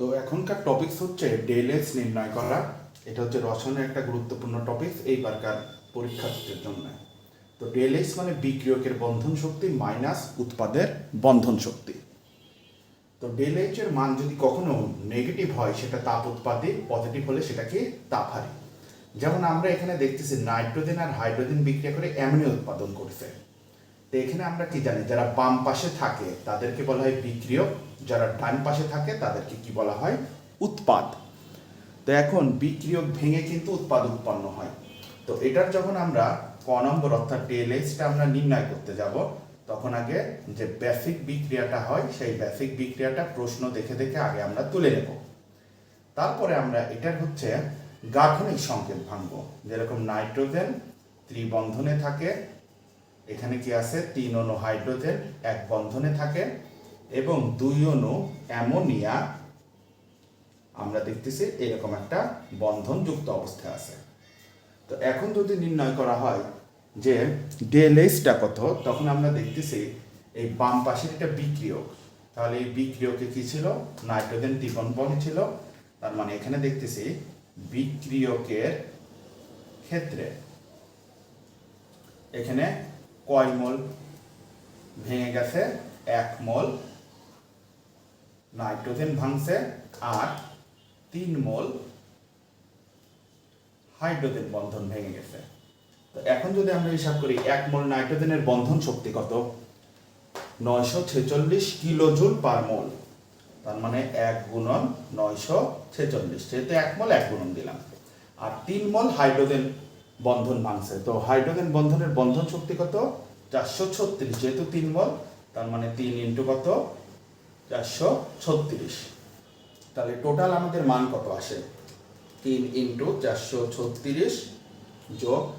তো এখনকার টপিকস হচ্ছে ডেলেস নির্ণয় করা। এটা হচ্ছে রসায়নের একটা গুরুত্বপূর্ণ টপিক এইবারকার পরীক্ষার্থীদের জন্য। তো ডেলেস মানে বিক্রিয়কের বন্ধন শক্তি মাইনাস উৎপাদের বন্ধন শক্তি। তো ডেলএইচ এর মান যদি কখনো নেগেটিভ হয়, সেটা তাপ উৎপাদী পজিটিভ হলে সেটাকে তাপহারী যেমন আমরা এখানে দেখতেছি নাইট্রোজেন আর হাইড্রোজেন বিক্রিয়া করে অ্যামোনিয়া উৎপাদন করছে। তো এখানে আমরা কি জানি? যারা বাম পাশে থাকে, তাদেরকে বলা হয় বিক্রিয়ক। যারা ডান পাশে থাকে, তাদেরকে কি বলা হয়? উৎপাদ। তো এখন বিক্রিয়ক ভেঙে কিন্তু উৎপাদ উৎপন্ন হয়। তো এটার যখন আমরা ক নম্বর অর্থাৎ ডেলএইচটা আমরা নির্ণয় করতে যাব, তখন আগে যে বেসিক বিক্রিয়াটা হয়, সেই বেসিক বিক্রিয়াটা প্রশ্ন দেখে দেখে আগে আমরা তুলে নেব। তারপরে আমরা এটার হচ্ছে গাঠনিক সংকেত ভাঙবো। যেরকম নাইট্রোজেন ত্রিবন্ধনে থাকে এখানে কি আছে? তিন অণু হাইড্রোজেন এক বন্ধনে থাকে এবং দুই অণু অ্যামোনিয়া। আমরা দেখতেছি এরকম একটা বন্ধন যুক্ত অবস্থায় আছে। তো এখন যদি নির্ণয় করা হয় যে ডেলএসটা কত, তখন আমরা দেখতেছি এই বাম পাশের একটা বিক্রিয়ক। তাহলে এই বিক্রিয়কে কি ছিল? নাইট্রোজেন ত্রিবন্ধন ছিল। তার মানে এখানে দেখতেছি বিক্রিয়কের ক্ষেত্রে এখানে কয় মোল? ভেঙে গেছে এক মোল। নাইট্রোজেন ভাঙছে আর তিন মোল। হাইড্রোজেন বন্ধন ভেঙে গেছে। তো এখন যদি আমরা হিসাব করি, এক মোল নাইট্রোজেনের বন্ধন শক্তি কত? নয়শো ছেচল্লিশ কিলো জুল পার মোল। তার মানে এক গুণন নয়শো ছেচল্লিশ। যেহেতু এক মোল, এক গুণন দিলাম। আর তিন মোল হাইড্রোজেন। বন্ধন ভাঙছে। তো হাইড্রোজেন বন্ধনের বন্ধন শক্তি কত? চারশো ছত্রিশ, যেহেতু তিন মোল তার মানে তিন ইন্টু কত? চারশো ছত্রিশ। তাহলে টোটাল আমাদের মান কত আসে? তিন ইন্টু চারশো ছত্রিশ যোগ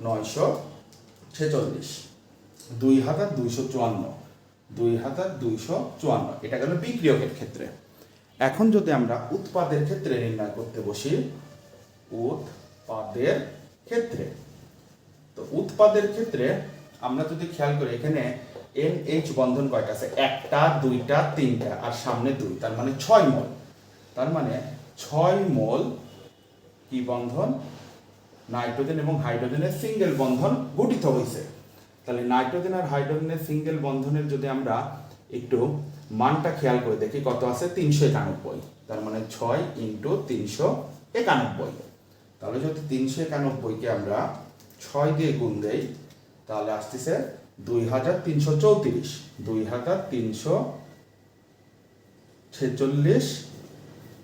নয়শো ছেচল্লিশ। দুই হাজার দুইশো চুয়ান্ন। দুই হাজার দুইশো চুয়ান্ন। এটা গেল বিক্রিয়কের ক্ষেত্রে। এখন যদি আমরা উৎপাদের ক্ষেত্রে নির্ণয় করতে বসি, উৎপাদের ক্ষেত্রে। তো উৎপাদের ক্ষেত্রে আমরা যদি খেয়াল করি, এখানে এন এইচ বন্ধন কয়টা আছে? একটা, দুইটা, তিনটা, আর সামনে দুই। তার মানে ছয় মোল। তার মানে ছয় মোল কি বন্ধন? নাইট্রোজেন এবং হাইড্রোজেনের সিঙ্গেল বন্ধন গঠিত হয়েছে। তাহলে নাইট্রোজেন আর হাইড্রোজেনের সিঙ্গেল বন্ধনের যদি আমরা একটু মানটা খেয়াল করে দেখি, কত আছে? তিনশো একানব্বই। তার মানে ছয় ইন্টু তিনশো একানব্বই। তাহলে যদি তিনশো একানব্বইকে আমরা ছয় দিয়ে গুণ দেই, তাহলে আসতেছে দুই হাজার তিনশো চৌত্রিশ। দুই হাজার তিনশো ছেচল্লিশ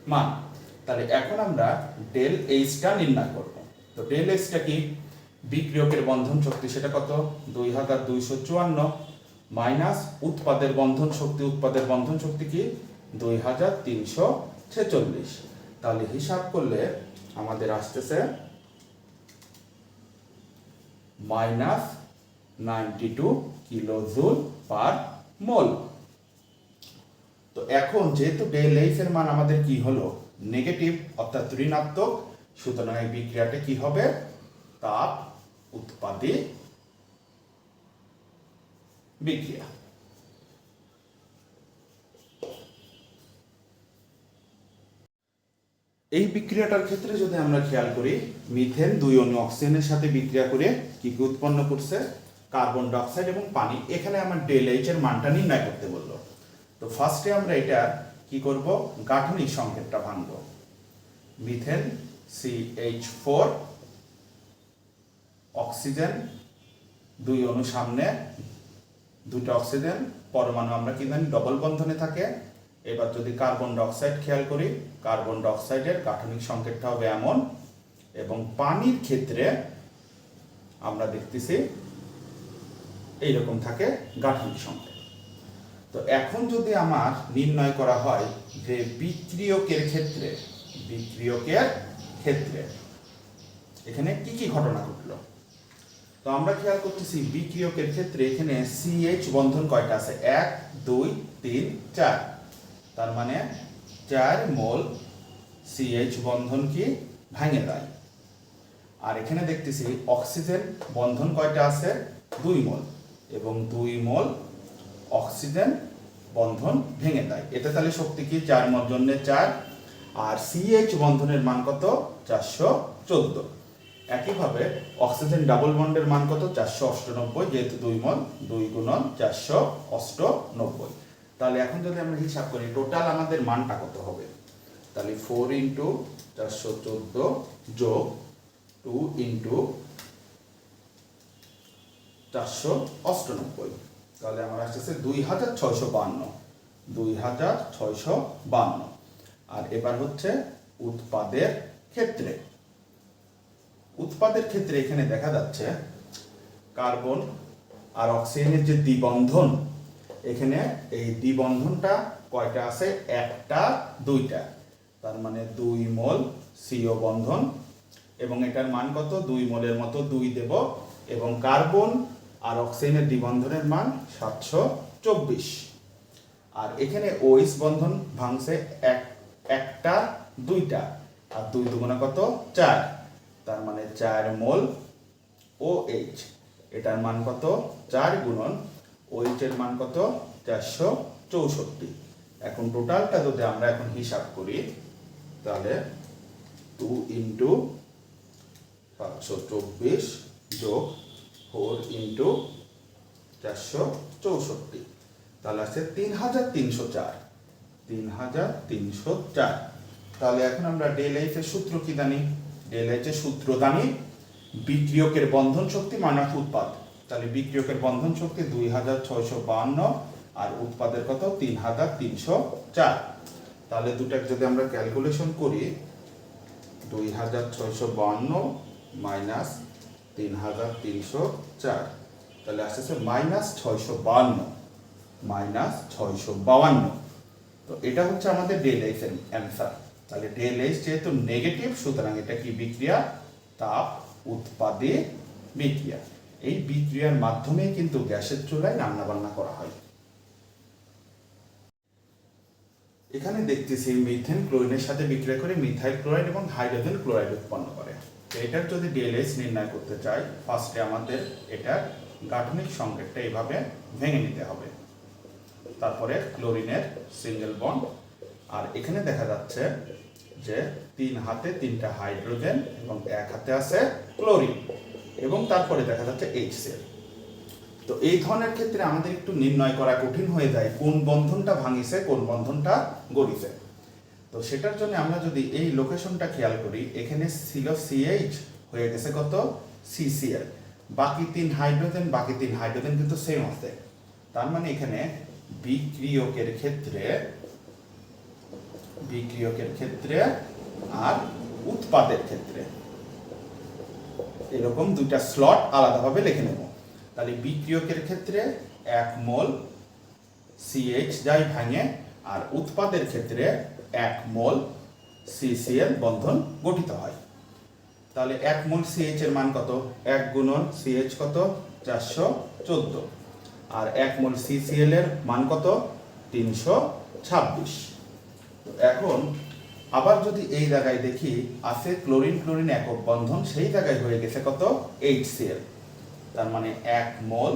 মান। তাহলে এখন আমরা ডেল এইচটা নির্ণয় করব। তো ডেল এইচটা কি? বিক্রিয়কের বন্ধন শক্তি সেটা কত? দুই হাজার দুইশো চুয়ান্ন মাইনাস উৎপাদের বন্ধন শক্তি। উৎপাদের বন্ধন শক্তি কি? দুই হাজার তিনশো ছেচল্লিশ। তাহলে হিসাব করলে আমাদের আসতেছে minus ninety two kilo joule per mole. তো এখন যেহেতু ডেল এইচ এর মান আমাদের কি হলো? নেগেটিভ, অর্থাৎ ঋণাত্মক, সুতরাং এই বিক্রিয়াটা কি হবে? তাপ উৎপাদী বিক্রিয়া। এই বিক্রিয়াটার ক্ষেত্রে যদি আমরা খেয়াল করি, মিথেন দুই অণু অক্সিজেনের সাথে বিক্রিয়া করে কি কি উৎপন্ন করছে? কার্বন ডাইঅক্সাইড এবং পানি। এখানে আমার ডেল এইচ এর মানটা নির্ণয় করতে বলল। তো ফার্স্টে আমরা এটা কি করব? গাঠনিক সংকেতটা ভাঙব। Methane C H four oxygen, দুই অণু সামনে দুটো অক্সিজেন, পরমাণু আমরা কি জানি ডবল বন্ধনে থাকে। এবার যদি কার্বন ডাইঅক্সাইড খেয়াল করি কার্বন ডাইঅক্সাইডের গাঠনিক সংকেতটা হবে এমন এবং পানির ক্ষেত্রে আমরা দেখতেছি এইরকম থাকে গাঠনিক সংকেত। তো এখন যদি আমার নির্ণয় করা হয় যে বিক্রিয়কের ক্ষেত্রে বিক্রিয়কের ক্ষেত্রে এখানে কি কি ঘটনা ঘটলো? তো আমরা খেয়াল করতেছি বিক্রিয়কের ক্ষেত্রে এখানে সিএইচ বন্ধন কয়টা আছে? এক, দুই, তিন, চার। তার মানে চার মোল সিএইচ বন্ধন কি ভাঙে দেয় আর এখানে দেখতেছি অক্সিজেন বন্ধন কয়টা আছে? দুই মোল। এবং দুই মোল অক্সিজেন বন্ধন ভেঙে দেয় এতে তাহলে শক্তি কি? চার মল জন্য চার। আর সিএইচ বন্ধনের মান কত? চারশো চোদ্দ। একইভাবে অক্সিজেন ডাবল বন্ডের মান কত? চারশো অষ্টানব্বই, যেহেতু দুই মল, দুই গুণন চারশো অষ্টানব্বই। তাহলে এখন যদি আমরা হিসাব করি টোটাল আমাদের মানটা কত হবে? তাহলে ফোর ইন্টু চারশো চোদ্দ যোগ টু ইন্টু চারশো অষ্টানব্বই। তাহলে আমার আসতেছে দুই হাজার ছয়শো বান্ন। দুই হাজার ছয়শো বান্ন। আর এবার হচ্ছে উৎপাদের ক্ষেত্রে। উৎপাদের ক্ষেত্রে এখানে দেখা যাচ্ছে কার্বন আর অক্সিজেনের যে দ্বিবন্ধন এখানে এই দ্বিবন্ধনটা কয়টা আছে? একটা, দুইটা। তার মানে দুই মোল সিও বন্ধন। এবং এটার মান কত? দুই মোলের মতো দুই দেব। এবং কার্বন আর অক্সিজেনের দ্বিবন্ধনের মান সাতশো চব্বিশ। আর এখানে ওইস বন্ধন ভাঙছে এক, একটা, দুইটা। আর দুই দুগুণা কত? চার। তার মানে চার মোল ও এইচ। এটার মান কত? চার গুণন এর মান কত? চারশো চৌষট্টি। এখন টোটালটা যদি আমরা এখন হিসাব করি, তাহলে টু ইন্টু সাতশো চব্বিশ যোগ ফোর ইন্টু চারশো চৌষট্টি। তাহলে আছে তিন হাজার তিনশো চার। তিন হাজার তিনশো চার। তাহলে এখন আমরা ডেল সূত্র কি জানি? ডেল এইচ সূত্র জানি বিক্রিয়কের বন্ধন শক্তি মানাফ উৎপাদ। তাহলে বিক্রিয়কের বন্ধন শক্তি দুই হাজার ছয়শো বাহান্ন আর উৎপাদের কত? তিন হাজার তিনশো চার। তাহলে দুটাকে যদি আমরা ক্যালকুলেশন করি, দুই হাজার ছয়শো বাহান্ন মাইনাস তিন হাজার তিনশো চার। তাহলে আসতেছে মাইনাস ছয়শো বাহান্ন মাইনাস ছয়শো বাউান্ন তো এটা হচ্ছে আমাদের ডেল এইচ এর অ্যান্সার তাহলে ডেল এইচ যেহেতু নেগেটিভ সুতরাং এটা কি বিক্রিয়া? তাপ, উৎপাদে বিক্রিয়া। এই বিক্রিয়ার মাধ্যমে কিন্তু গ্যাসের চুলায় রান্না বান্না করা হয়। এখানে দেখতেছি মিথেন ক্লোরিনের সাথে বিক্রিয়া করে মিথাইল ক্লোরাইড এবং হাইড্রোজেন ক্লোরাইড উৎপন্ন করে। এটার যদি ডিএলএস নির্ণয় করতে চাই ফার্স্টে আমাদের এটার গাঠনিক সংকেতটা এইভাবে ভেঙে নিতে হবে। তারপরে ক্লোরিনের সিঙ্গেল বন্ড। আর এখানে দেখা যাচ্ছে যে তিন হাতে তিনটা হাইড্রোজেন এবং এক হাতে আছে ক্লোরিন। এবং তারপরে দেখা যাচ্ছে এইচ সেল তো এই ধরনের ক্ষেত্রে আমাদের একটু নির্ণয় করা কঠিন হয়ে যায়, কোন বন্ধনটা ভাঙিছে, কোন বন্ধনটা গড়িছে। তো সেটার জন্য আমরা যদি এই লোকেশনটা খেয়াল করি, এখানে ছিল সিএইচ হয়ে গেছে কত? সিসিএল বাকি তিন হাইড্রোজেন বাকি তিন হাইড্রোজেন কিন্তু সেম আছে। তার মানে এখানে বিক্রিয়কের ক্ষেত্রে বিক্রিয়কের ক্ষেত্রে আর উৎপাদের ক্ষেত্রে। এরকম দুইটা স্লট আলাদাভাবে লিখে নেব। তাহলে বিক্রিয়কের ক্ষেত্রে এক মোল সিএইচ যাই ভাঙে, আর উৎপাদের ক্ষেত্রে এক মোল সিসিএল বন্ধন গঠিত হয়। তাহলে এক মোল সিএইচ এর মান কত? এক গুণন সিএইচ কত? চারশো চোদ্দ। আর এক মোল সিসিএল এর মান কত? তিনশো ছাব্বিশ। এখন আবার যদি এই জায়গায় দেখি, আছে ক্লোরিন ক্লোরিন একক বন্ধন, সেই জায়গায় হয়ে গেছে কত? এইচ সিএল তার মানে এক মোল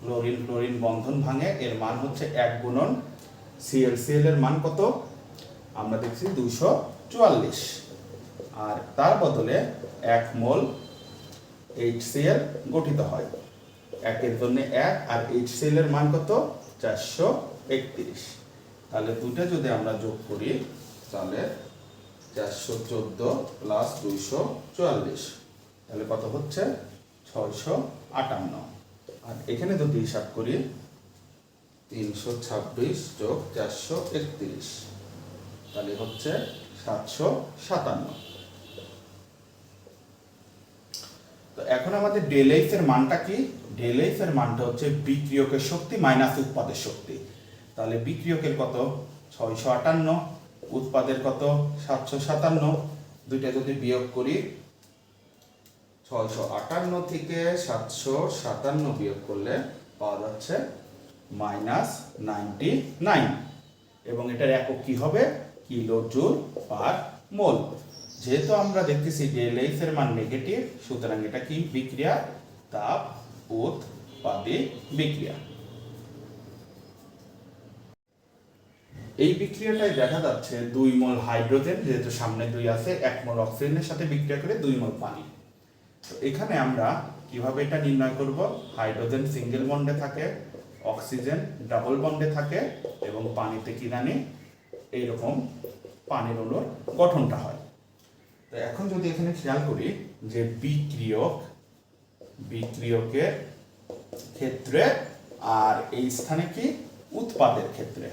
ক্লোরিন ক্লোরিন বন্ধন ভাঙে, এর মান হচ্ছে এক গুণন সিএলসিএল এর মান কত? আমরা দেখছি দুশো চুয়াল্লিশ। আর তার বদলে এক মোল এইচসিএল গঠিত হয়। একের জন্য এক আর এইচসিএল এর মান কত? চারশো একত্রিশ। তাহলে দুটো যদি আমরা যোগ করি তাহলে চারশো চোদ্দ প্লাস দুইশো চুয়াল্লিশ। তাহলে কত হচ্ছে? ছয়শো আটান্ন। আর এখানে যদি হিসাব করি, তিনশো ছাব্বিশ যোগ চারশো একত্রিশ, তাহলে হচ্ছে সাতশো সাতান্ন। তো এখন আমাদের ডেলাইফ এর মানটা কি? ডেলাইফ এর মানটা হচ্ছে বিক্রিয়কের শক্তি মাইনাস উৎপাদের শক্তি। তাহলে বিক্রিয়কের কত? ছয়শো আটান্ন। উৎপাদের কত? সাতশো সাতান্ন। দুইটা যদি বিয়োগ করি, ছয়শো আটান্ন থেকে সাতশো সাতান্ন বিয়োগ করলে পাওয়া যাচ্ছে মাইনাস নাইনটি নাইন। এবং এটার একক কি হবে? Kilo joule per mole. যেহেতু আমরা দেখতেছি ডেল এর মান নেগেটিভ সুতরাং এটা কি বিক্রিয়া? তাপ, উৎপাদে বিক্রিয়া। এই বিক্রিয়াটায় দেখা যাচ্ছে দুই মল হাইড্রোজেন, যেহেতু সামনে দুই আছে, এক মল অক্সিজেনের সাথে বিক্রিয়া করে দুই মল পানি। তো এখানে আমরা কীভাবে এটা নির্ণয় করব? হাইড্রোজেন সিঙ্গেল বন্ডে থাকে, অক্সিজেন ডাবল বন্ডে থাকে, এবং পানিতে কি জানি এইরকম পানির অণুর গঠনটা হয়। তো এখন যদি এখানে খেয়াল করি যে বিক্রিয়ক, বিক্রিয়কের ক্ষেত্রে আর এই স্থানে কি? উৎপাদের ক্ষেত্রে।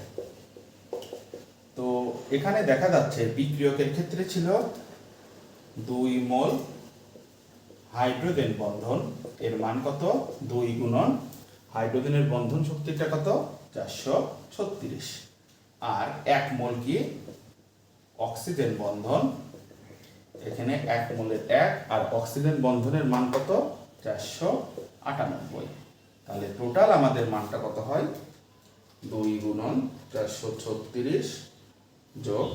তো এখানে দেখা যাচ্ছে বিক্রিয়কের ক্ষেত্রে ছিল দুই মোল হাইড্রোজেন বন্ধন, এর মান কত? দুই গুণন হাইড্রোজেনের বন্ধন শক্তিটা কত? চারশো ছত্রিশ। আর এক মোল কি? অক্সিজেন বন্ধন। এখানে এক মোলের এক আর অক্সিজেন বন্ধনের মান কত? চারশো আটানব্বই। তাহলে টোটাল আমাদের মানটা কত হয়? দুই গুণন চারশো ছত্রিশ যোগ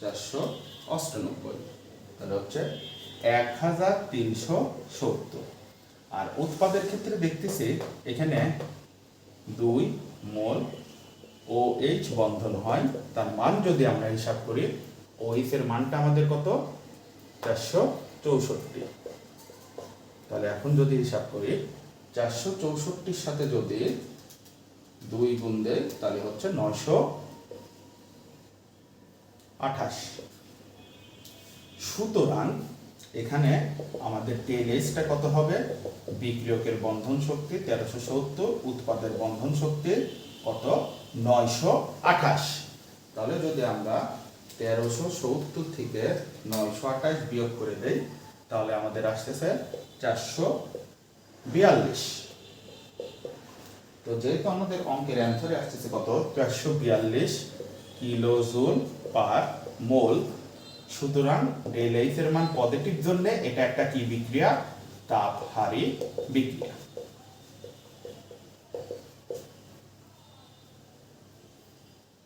চারশো অষ্টানব্বই। তাহলে হচ্ছে এক হাজার তিনশো সত্তর। আর উৎপাদের ক্ষেত্রে দেখতেছি এখানে দুই মোল ও এইচ বন্ধন হয়, তার মান যদি আমরা হিসাব করি ও এর মানটা আমাদের কত? চারশো চৌষট্টি। তাহলে এখন যদি হিসাব করি, চারশো চৌষট্টির সাথে যদি দুই গুণ দেয় তাহলে হচ্ছে নয়শো আঠাশ। সুতরাং এখানে আমাদের টেলেসটা কত হবে? বিক্রিয়কের বন্ধন শক্তি তেরোশো সত্তর, উৎপাদের বন্ধন শক্তি কত? নয়শো আঠাশ। তাহলে যদি আমরা তেরোশো সত্তর থেকে নয়শো আঠাশ বিয়োগ করে দেই, তাহলে আমাদের আসতেছে চারশো বিয়াল্লিশ। তো যেহেতু আমাদের অঙ্কের অ্যান্সারে আসতেছে কত? চারশো বিয়াল্লিশ। Kilo joule per mole. সুতরাং ডেল মান পজিটিভ জন্য এটা একটা কি বিক্রিয়া? তাপহারী বিক্রিয়া।